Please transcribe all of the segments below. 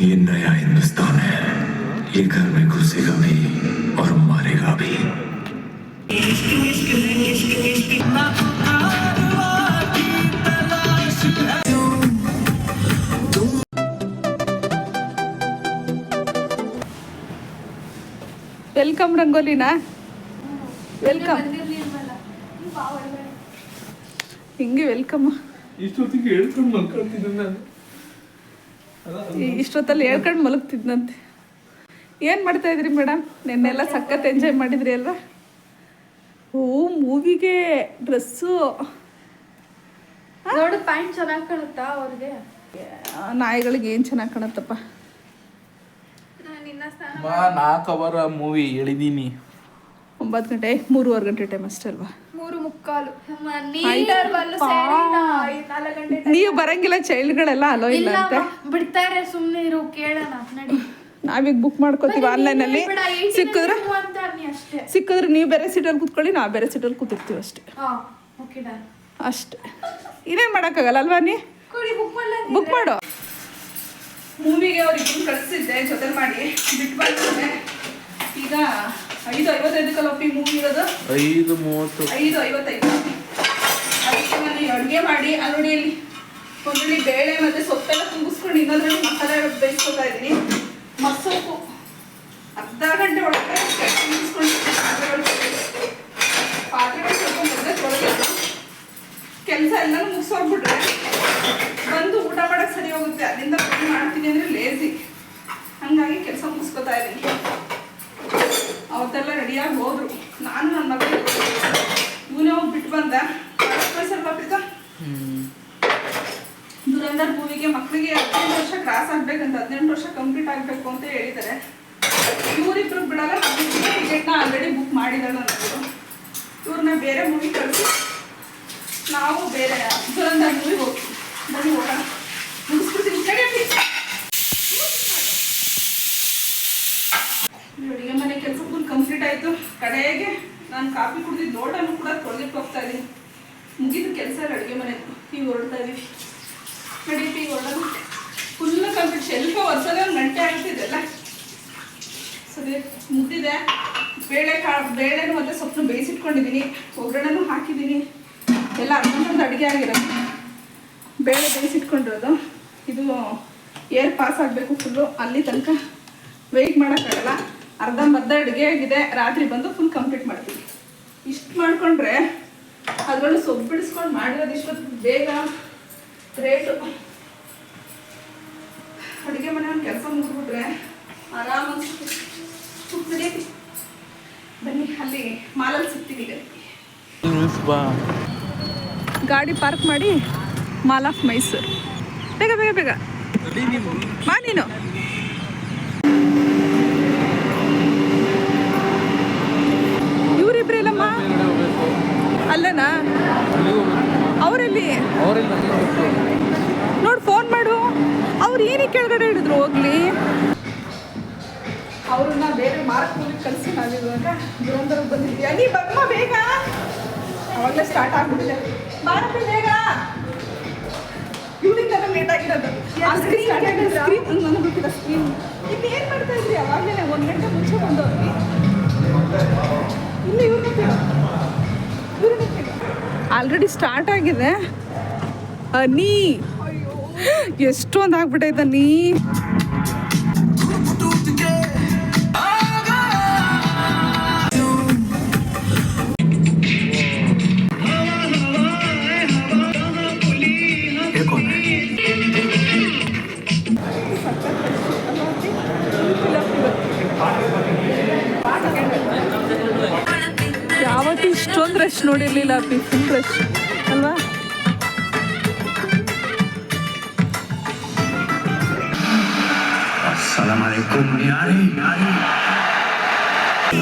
ये नया हिंदुस्तान है ये घर में घुसेगा भी और मारेगा भी ವೆಲ್ಕಮ್ ರಂಗೋಲಿನಾ ವೆಲ್ಕಮ್ ಹಿಂಗೆ ವೆಲ್ಕಮ್ ಇಷ್ಟೊತ್ತಿಗೆ ಹೇಳ್ಕೊಂಡು ಮಲ್ಕೊಳ್ತಿದ್ದೆ ನಾನು ಇಷ್ಟೊತ್ತಲ್ಲಿ ಹೇಳ್ಕೊಂಡು ಮಲಗ್ತಿದ್ನಂತೆ. ಏನು ಮಾಡ್ತಾ ಇದ್ರಿ ಮೇಡಮ್ ನಿನ್ನೆಲ್ಲ ಸಖತ್ ಎಂಜಾಯ್ ಮಾಡಿದ್ರಿ ಅಲ್ವಾ? ಓ ಮೂವಿಗೆ ಡ್ರೆಸ್ಸು. ನೋಡು ಪ್ಯಾಂಟ್ ಚೆನ್ನಾಗಿ ಕಾಣುತ್ತಾ ಅವ್ರಿಗೆ? ನಾಯಿಗಳಿಗೆ ಏನು ಚೆನ್ನಾಗಿ ಕಾಣತ್ತಪ್ಪ? ನಾನು ಕವರ್ ಮೂವಿ ಹೇಳಿದೀನಿ. ಒಂಬತ್ತು ಗಂಟೆ ಮೂರುವರೆ ಗಂಟೆ ಟೈಮ್ ಅಷ್ಟೇ ಅಲ್ವಾ? ಮೂರು ಮುಕ್ಕಾಲು. ನೀವು ಬರಂಗಿಲ್ಲ ಚೈಲ್ಡ್ಗಳೆಲ್ಲ ಅಲೋ ಇಲ್ಲ ಅಂತ. ಬಿಡ್ತಾರೆ ಸುಮ್ಮನೆ ಇರು ಕೇಳೋಣ ನಡಿ. ನಾವೀಗ ಬುಕ್ ಮಾಡ್ಕೋತೀವಿ ಆನ್ಲೈನಲ್ಲಿ ಬೇಡ, 18 ಸಿಕ್ಕಿದ್ರೆ ಸಿಕ್ಕಿದ್ರೆ ನೀವು ಬೇರೆ ಸೀಟಲ್ಲಿ ಕೂತ್ಕೊಳ್ಳಿ ನಾವು ಬೇರೆ ಸೀಟಲ್ಲಿ ಕೂತಿರ್ತೀವಿ ಅಷ್ಟೇ. ಹಾ ಓಕೆ ಮಾಡಕ್ ಅಷ್ಟೇ. ಇದೇನು ಮಾಡೋಕ್ಕಾಗಲ್ಲ ಅಲ್ವಾ ನೀ? ಕೊಡಿ ಬುಕ್ ಮಾಡೋ. ಬುಕ್ ಮಾಡು ಮೂವಿಗೆ ಅವ್ರಿಗೆ ಕಳಿಸಿದ್ದೆ ಜೊತೆ ಮಾಡಿ. ಬಿಟ್ಟು ಈಗ ಐದು ಐವತ್ತೈದಕ್ಕಲ್ಲ ಮೂವಿ ಇರೋದು? ಐದು ಮೂವತ್ತು. ಐದು ಐವತ್ತೈದು ಅದಕ್ಕೆ ನಾನು ಅಡುಗೆ ಮಾಡಿ ಅಲ್ಲೊಡಿಯಲ್ಲಿ ಒಂದೊಳ್ಳಿ ಬೇಳೆ ಮತ್ತು ಸೊಪ್ಪೆಲ್ಲ ತುಂಬಿಸ್ಕೊಂಡು ಇನ್ನೊಂದ್ರಲ್ಲಿ ಮಸಾಲೆ ಬೇಯಿಸ್ಕೊತಾ ಇದೀನಿ ಮಸೊಪ್ಪು ಅರ್ಧ ಗಂಟೆ ಒಳಗೆ ತುಂಬಿಸ್ಕೊಂಡು ಪಾತ್ರೆಗಳು ಸ್ವಲ್ಪ ಕೆಲಸ ಎಲ್ಲನೂ ಮುಗಿಸೋಗ್ಬಿಟ್ರೆ ಬಂದು ಊಟ ಮಾಡಕ್ಕೆ ಸರಿ ಹೋಗುತ್ತೆ ಅಲ್ಲಿಂದ ಬಂದು ಮಾಡ್ತೀನಿ ಅಂದರೆ ಲೇಸಿ ಹಂಗಾಗಿ ಕೆಲಸ ಮುಗಿಸ್ಕೊತಾ ಇದ್ದೀನಿ ಅವತ್ತೆಲ್ಲ ರೆಡಿಯಾಗಿ ಹೋದ್ರು ನಾನು ನನ್ನ ಮಗಳು ಇವನೇ ಹೋಗಿ ಬಿಟ್ಟು ಬಂದ ಮಾಡಕ್ಕೆ ಸ್ವಲ್ಪ ಪ್ರೀತ ದುರಂದರ್ ಮೂವಿಗೆ ಮಕ್ಕಳಿಗೆ ಹದಿನೆಂಟು ವರ್ಷ ಕ್ರಾಸ್ ಆಗ್ಬೇಕಂತ ಹದಿನೆಂಟು ವರ್ಷ ಕಂಪ್ಲೀಟ್ ಆಗಬೇಕು ಅಂತ ಹೇಳಿದ್ದಾರೆ. ಇವರಿಬ್ರು ಬಿಡಲ್ಲ ಟಿಕೆಟ್ನ ಆಲ್ರೆಡಿ ಬುಕ್ ಮಾಡಿದಾಳೆ ಅನ್ನೋದು. ಇವ್ರನ್ನ ಬೇರೆ ಮೂವಿ ಕಳಿಸಿ, ನಾವು ಬೇರೆ ದುರಂದರ್ ಮೂವಿ ಹೋಗ್ತೀವಿ ಬನ್ನಿ ಹೋಗೋಣ. ಮುಗಿಸ್ಬಿಡ್ತೀನಿ. ಕಡೆ ಅಡುಗೆ ಮನೆ ಕೆಲಸ ಫುಲ್ ಕಂಪ್ಲೀಟ್ ಆಯಿತು. ಕಡೆಗೆ ನಾನು ಕಾಫಿ ಕುಡಿದಿದ್ದು ಲೋಟನು ಕೂಡ ತೊಳೆದಿಟ್ಟು ಹೋಗ್ತಾ ಇದ್ದೀನಿ ಮುಗಿದ ಕೆಲಸ ಅಡುಗೆ ಮನೆ ಈಗ ಹೊರಡ್ತಾ ಇದೀವಿ. ನಡೀತಿ ಒಳ್ಳೆ ಫುಲ್ ಕಂಪ್ಲೀಟ್ ಶೆಲ್ಫ ಒಂದ್ಸಲ ಒಂದು ಗಂಟೆ ಆಗ್ತಿದೆಲ್ಲ ಸರಿ, ಮುಗ್ದಿದೆ. ಬೇಳೆ ಕಾಳು ಬೇಳೆನೂ ಮತ್ತು ಸೊಪ್ಪನ್ನು ಬೇಯಿಸಿಟ್ಕೊಂಡಿದ್ದೀನಿ ಒಗ್ಗರಣೆನೂ ಹಾಕಿದ್ದೀನಿ ಎಲ್ಲ ಅರ್ಧಂಬರ್ಧ ಅಡುಗೆ ಆಗಿರೋದು. ಬೇಳೆ ಬೇಯಿಸಿಟ್ಕೊಂಡಿರೋದು. ಇದು ಏರ್ ಪಾಸ್ ಆಗಬೇಕು ಫುಲ್ಲು ಅಲ್ಲಿ ತನಕ ವೆಯ್ಟ್ ಮಾಡೋಕ್ಕಾಗಲ್ಲ. ಅರ್ಧಂಬರ್ಧ ಅಡುಗೆ ಆಗಿದೆ. ರಾತ್ರಿ ಬಂದು ಫುಲ್ ಕಂಪ್ಲೀಟ್ ಮಾಡ್ತೀನಿ. ಇಷ್ಟು ಮಾಡಿಕೊಂಡ್ರೆ ಅದರಲ್ಲೂ ಸೊಪ್ಪು ಬಿಡಿಸ್ಕೊಂಡು ಮಾಡಿರೋದು ಇಷ್ಟೊತ್ತು ಬೇಗ ರೇಟು ಅಡುಗೆ ಮನೆ ಒಂದು ಕೆಲಸ ಮುಗಿದ್ಬಿಟ್ರೆ ಆರಾಮ ಅನ್ಸುತ್ತೆ. ಬನ್ನಿ, ಅಲ್ಲಿ ಮಾಲಲ್ಲಿ ಸಿಗ್ತೀವಿ ಗಾಡಿ ಪಾರ್ಕ್ ಮಾಡಿ ಮಾಲ್ ಆಫ್ ಮೈಸೂರು. ಬೇಗ ಬೇಗ ಬೇಗ. ಬಾ ನೀನು. ಇವರಿಬ್ರೇಲಮ್ಮ ಅಲ್ಲನಾ? ನೋಡಿ ಫೋನ್ ಮಾಡು. ಅವ್ರು ಏನಕ್ಕೆ ಕೆಳಗಡೆ ಹಿಡಿದ್ರು ಹೋಗ್ಲಿ. ಅವ್ರನ್ನ ಬೇರೆ ಮಾರ್ಕ್ ಮೂವಿ ಕಳಿಸಿ ನಾವಿರುವಾಗ ದುರಂತರ ನೀ ಅಲ್ಲಿ ಬಮ್ಮ ಬೇಗ. ಅವಾಗಲೇ ಸ್ಟಾರ್ಟ್ ಆಗ್ಬಿಟ್ಟಿದೆ. ಬಾರಪ್ಪ ಬೇಗ. ಇವನಿಂದ ಲೇಟ್ ಆಗಿರೋದು. ಸ್ಕ್ರೀನ್ ನನಗೆ ಗೊತ್ತಿಲ್ಲ ಸ್ಕ್ರೀನ್ ಇಲ್ಲಿ ಏನು ಮಾಡ್ತಾ ಇದ್ರಿ? ಅವಾಗಲೇ ಒಂದು ಗಂಟೆ ಮುಂಚೆ ಬಂದವ್ರಿ. ಇನ್ನು ಇವ್ರನ್ನ ಆಲ್ರೆಡಿ ಸ್ಟಾರ್ಟ್ ಆಗಿದೆ. ಅನಿ. ಎಷ್ಟೊಂದು ಆಗ್ಬಿಟ್ಟೈತೆ ನೀ ಯಾವತ್ತೂ ಇಷ್ಟೊಂದು ರಶ್ ನೋಡಿರ್ಲಿಲ್ಲ ಫುಲ್ ರಶ್ ಅಲ್ವಾ? सलाम अलैकुम न्यारी न्यारी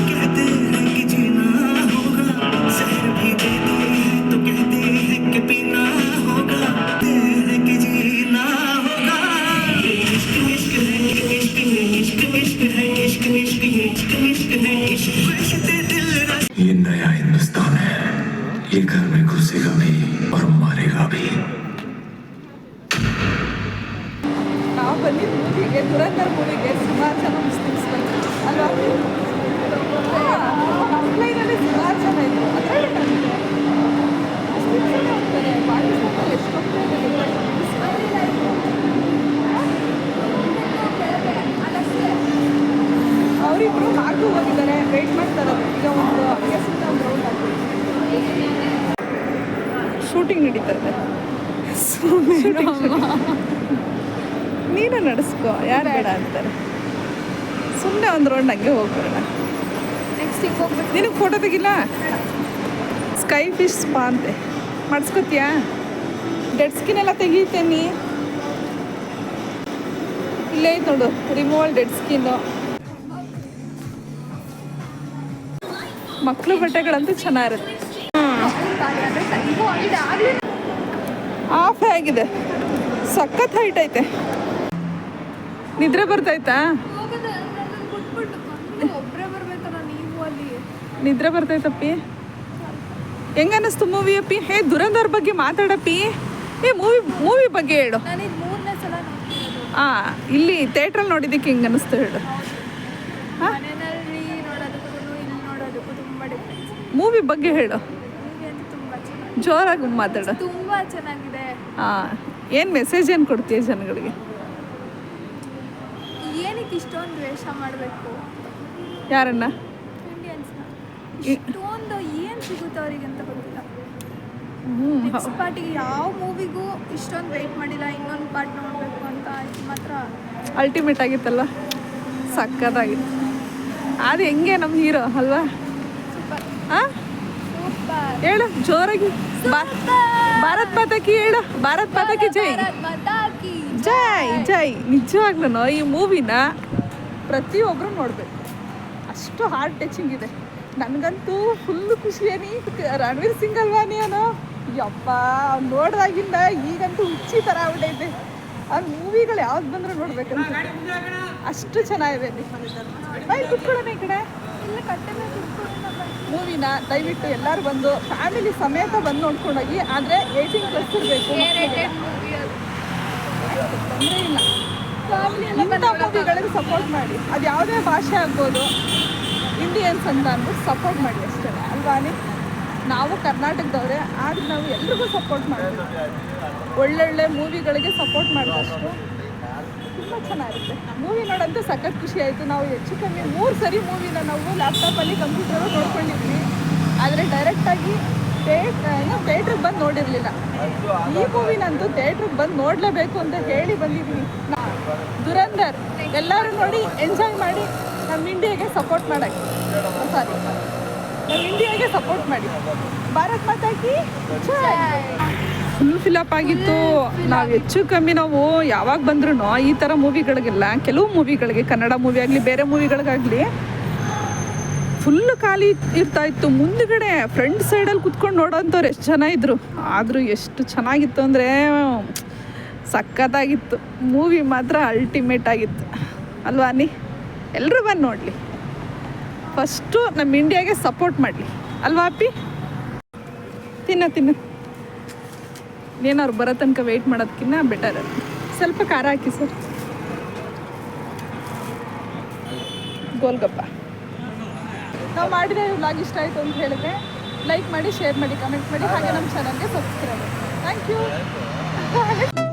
कहते हैं कि जीना होगा जहर भी देते हैं तो कहते हैं कि पीना होगा। कहते कि जीना होगा। ये इश्क इश्क है ये इश्क ये इश्क इश्क है इश्क इश्क ये इश्क इश्क है इश्क। ये नया हिंदुस्तान है। ये घर में ಹಾಗೆ ದುರಂಧರ್ ಮೂವಿಗೆ ಸುಮಾರು ಜನ ಮುಸ್ಲಿಮ್ಸ್ ಅಲ್ವಾ ಆಫ್ಲೈನಲ್ಲಿ ಸುಮಾರು ಜನ ಇದ್ರು ಹೋಗ್ತಾರೆ ಎಷ್ಟು ಅವರಿಬ್ರು ಮಾರ್ಗು ಹೋಗಿದ್ದಾರೆ. ವೆಯ್ಟ್ ಮಾಡ್ತಾರೆ ಈಗ ಒಂದು ಅಭ್ಯಾಸದಿಂದ ಒಂದು ರೌಂಡ್ ಆಗಿದೆ. ಶೂಟಿಂಗ್ ನಡೀತಾ ಇದೆ. ನೀನು ನಡೆಸ್ಕೋ ಯಾರು ಬೇಡ ಅಂತಾರೆ. ಸುಮ್ಮನೆ ಒಂದು ರೌಂಡ್ ಹಂಗೆ ಹೋಗ್ಬೇಡ ನೆಕ್ಸ್ಟ್ ಈಗ ಹೋಗ್ಬೇಕು. ನಿನಗೆ ಫೋಟೋ ತೆಗಿಲ್ಲ? ಸ್ಕೈ ಫಿಶ್ ಸ್ಪಾ ಅಂತೆ. ಮಾಡಿಸ್ಕೊತೀಯಾ? ಡೆಡ್ ಸ್ಕಿನ್ ಎಲ್ಲ ನೀ. ಇಲ್ಲೇ ಐತೆ ನೋಡು ರಿಮೂವಲ್ ಡೆಡ್ ಸ್ಕಿನ್ನು ಮಕ್ಕಳು ಬಟ್ಟೆಗಳಂತೂ ಚೆನ್ನಾಗಿರುತ್ತೆ. ಆಫ್ ಆಗಿದೆ. ಸಖತ್ ಹೈಟ್ ಐತೆ. ನೀವು ಬರ್ತೈತಾ ನಿದ್ರೆ ಬರ್ತೈತಪ್ಪಿ ಹೆಂಗ ಅನ್ನಿಸ್ತು ಮೂವಿ ಅಪ್ಪಿ ಹೇ ದುರಂಧರ್ ಬಗ್ಗೆ ಮಾತಾಡಪ್ಪಿ ಏ ಮೂವಿ ಮೂವಿ ಬಗ್ಗೆ ಹೇಳು. ಹಾಂ ಇಲ್ಲಿ ಥಿಯೇಟ್ರಲ್ಲಿ ನೋಡಿದ್ದಕ್ಕೆ ಹೆಂಗೆ ಅನ್ನಿಸ್ತು ಹೇಳು ಮೂವಿ ಬಗ್ಗೆ ಹೇಳು. ಜೋರಾಗಿ ಮಾತಾಡು. ತುಂಬ ಚೆನ್ನಾಗಿದೆ. ಹಾಂ ಏನು ಮೆಸೇಜ್ ಏನು ಕೊಡ್ತೀಯ ಜನಗಳಿಗೆ? ಏನಕ್ಕೆ ಇಷ್ಟೊಂದು ದ್ವೇಷ ಮಾಡಬೇಕು? ಯಾರನ್ನ? ಇಂಡಿಯನ್ಸ್ ಇಷ್ಟೊಂದು ಏನು ಸಿಗುತ್ತೆ ಅವರಿಗೆ ಅಂತ ಗೊತ್ತಿಲ್ಲ. ನೆಕ್ಸ್ಟ್ ಪಾರ್ಟಿಗೆ ಯಾವ ಮೂವಿಗೂ ಇಷ್ಟೊಂದು ವೆಯ್ಟ್ ಮಾಡಿಲ್ಲ ಇನ್ನೊಂದು ಪಾರ್ಟ್ ನೋಡಬೇಕು ಅಂತ ಇದು ಮಾತ್ರ. ಅಲ್ಟಿಮೇಟ್ ಆಗಿತ್ತಲ್ಲ? ಸಕ್ಕತ್ತಾಗಿತ್ತು ಅದು ಹೆಂಗೆ ನಮ್ಮ ಹೀರೋ ಅಲ್ವಾ? ಸೂಪರ್ ಹಾಂ ಹೇಳು ಜೋರಾಗಿ. ಬಾ ಭಾರತ್ ಮಾತಾಕಿ ಹೇಳು. ಭಾರತ್ ಮಾತಾಕಿ ಜೈ. ಮತಾಕಿ ಜೈ ಜೈ ನಿಜವಾಗ್ಲೂ ಈ ಮೂವಿನ ಪ್ರತಿಯೊಬ್ಬರು ನೋಡಬೇಕು. ಅಷ್ಟು ಹಾರ್ಟ್ ಟಚಿಂಗ್ ಇದೆ. ನನಗಂತೂ ಫುಲ್ಲು ಖುಷಿಯೇನಿ. ರಣವೀರ್ ಸಿಂಗ್ ಅಲ್ವಾ ನೀನು ಯಪ್ಪ, ಅವ್ನು ನೋಡ್ದಾಗಿಂದ ಈಗಂತೂ ಹುಚ್ಚಿ ಥರ ಆಗ್ಬಿಟ್ಟೈತೆ. ಆ ಮೂವಿಗಳು ಯಾವ್ದು ಬಂದರೂ ನೋಡ್ಬೇಕಂತ ಅಷ್ಟು ಚೆನ್ನಾಗಿದೆ ಬೈ, ಕುತ್ಕೊಳ್ಳೋಣ ಈ ಕಡೆ. ಮೂವಿನ ದಯವಿಟ್ಟು ಎಲ್ಲರೂ ಬಂದು ಫ್ಯಾಮಿಲಿ ಸಮೇತ ಬಂದು ನೋಡ್ಕೊಂಡೋಗಿ, ಆದರೆ ಏಯ್ಟೀನ್ ಪ್ಲಸ್ ಇರಬೇಕು. ತೊಂದರೆ ಇಲ್ಲ ಇಂಥ ಮೂವಿಗಳಿಗೆ ಸಪೋರ್ಟ್ ಮಾಡಿ. ಅದು ಯಾವುದೇ ಭಾಷೆ ಆಗ್ಬೋದು ಇಂಡಿಯನ್ಸ್ ಅಂತ ಅಂದ್ಬಿಟ್ಟು ಸಪೋರ್ಟ್ ಮಾಡಿ ಅಷ್ಟೇ. ಅಲ್ವಾನೆ ನಾವು ಕರ್ನಾಟಕದವ್ರೆ, ಆದ್ರೆ ನಾವು ಎಲ್ರಿಗೂ ಸಪೋರ್ಟ್ ಮಾಡಬೇಕು ಒಳ್ಳೊಳ್ಳೆ ಮೂವಿಗಳಿಗೆ ಸಪೋರ್ಟ್ ಮಾಡಿದಷ್ಟು ತುಂಬ ಚೆನ್ನಾಗಿರುತ್ತೆ. ಮೂವಿ ನೋಡಂತೂ ಸಖತ್ ಖುಷಿ ಆಯಿತು. ನಾವು ಹೆಚ್ಚು ಕಮ್ಮಿ ಮೂರು ಸರಿ ಮೂವಿನ ನಾವು ಲ್ಯಾಪ್ಟಾಪಲ್ಲಿ ಕಂಪ್ಯೂಟರ್ ನೋಡ್ಕೊಂಡಿದ್ವಿ. ಆದರೆ ಡೈರೆಕ್ಟಾಗಿ ಥಿಯೇಟ್ರಿಗೆ ಬಂದು ನೋಡಿರಲಿಲ್ಲ. ಈ ಮೂವಿನಂತೂ ಥಿಯೇಟ್ರಿಗೆ ಬಂದು ನೋಡಲೇಬೇಕು ಅಂತ ಹೇಳಿ ಬಂದಿದ್ದೀನಿ. ದುರಂದರ್, ಎಲ್ಲರೂ ನೋಡಿ, ಎಂಜಾಯ್ ಮಾಡಿ ನಮ್ಮ ಇಂಡಿಯಾಗೆ ಸಪೋರ್ಟ್ ಮಾಡಕ್ಕೆ ಸಾರಿ ನಮ್ಮ ಇಂಡಿಯಾಗೆ ಸಪೋರ್ಟ್ ಮಾಡಿ. ಭಾರತ್ ಮಾತಾಕಿ ಫುಲ್ ಫಿಲಪ್ ಆಗಿತ್ತು. ನಾವು ಹೆಚ್ಚು ಕಮ್ಮಿ ನಾವು ಯಾವಾಗ ಬಂದ್ರೂ ಈ ಥರ ಮೂವಿಗಳಿಗೆಲ್ಲ, ಕೆಲವು ಮೂವಿಗಳಿಗೆ, ಕನ್ನಡ ಮೂವಿ ಆಗಲಿ, ಬೇರೆ ಮೂವಿಗಳಿಗಾಗಲಿ ಫುಲ್ ಖಾಲಿ ಇರ್ತಾ ಇತ್ತು. ಮುಂದ್ಗಡೆ ಫ್ರಂಟ್ ಸೈಡಲ್ಲಿ ಕುತ್ಕೊಂಡು ನೋಡೋಂಥವ್ರು ಎಷ್ಟು ಜನ ಇದ್ರು. ಆದರೂ ಎಷ್ಟು ಚೆನ್ನಾಗಿತ್ತು ಅಂದರೆ ಸಕ್ಕತ್ತಾಗಿತ್ತು ಮೂವಿ ಮಾತ್ರ ಅಲ್ಟಿಮೇಟ್ ಆಗಿತ್ತು. ಅಲ್ವಾ ನೀ ಎಲ್ಲರೂ ಬಂದು ನೋಡಲಿ. ಫಸ್ಟು ನಮ್ಮ ಇಂಡಿಯಾಗೆ ಸಪೋರ್ಟ್ ಮಾಡಲಿ. ಅಲ್ವಾ ಅಪ್ಪಿ? ತಿನ್ನ, ತಿನ್ನು. ಏನಾದ್ರು ಬರೋ ತನಕ ವೆಯ್ಟ್ ಮಾಡೋದಕ್ಕಿಂತ ಬೆಟರ್ ಸ್ವಲ್ಪ ಖಾರ ಹಾಕಿ ಸರ್. ಗೋಲ್ಗಪ್ಪ. ನಾವು ಮಾಡಿದ ವ್ಲಾಗ್ ಇಷ್ಟ ಆಯಿತು ಅಂತ ಹೇಳಿದ್ರೆ ಲೈಕ್ ಮಾಡಿ ಶೇರ್ ಮಾಡಿ ಕಮೆಂಟ್ ಮಾಡಿ ಹಾಗೆ ನಮ್ಮ ಚಾನಲ್ಗೆ ಸಬ್ಸ್ಕ್ರೈಬ್ ಥ್ಯಾಂಕ್ ಯು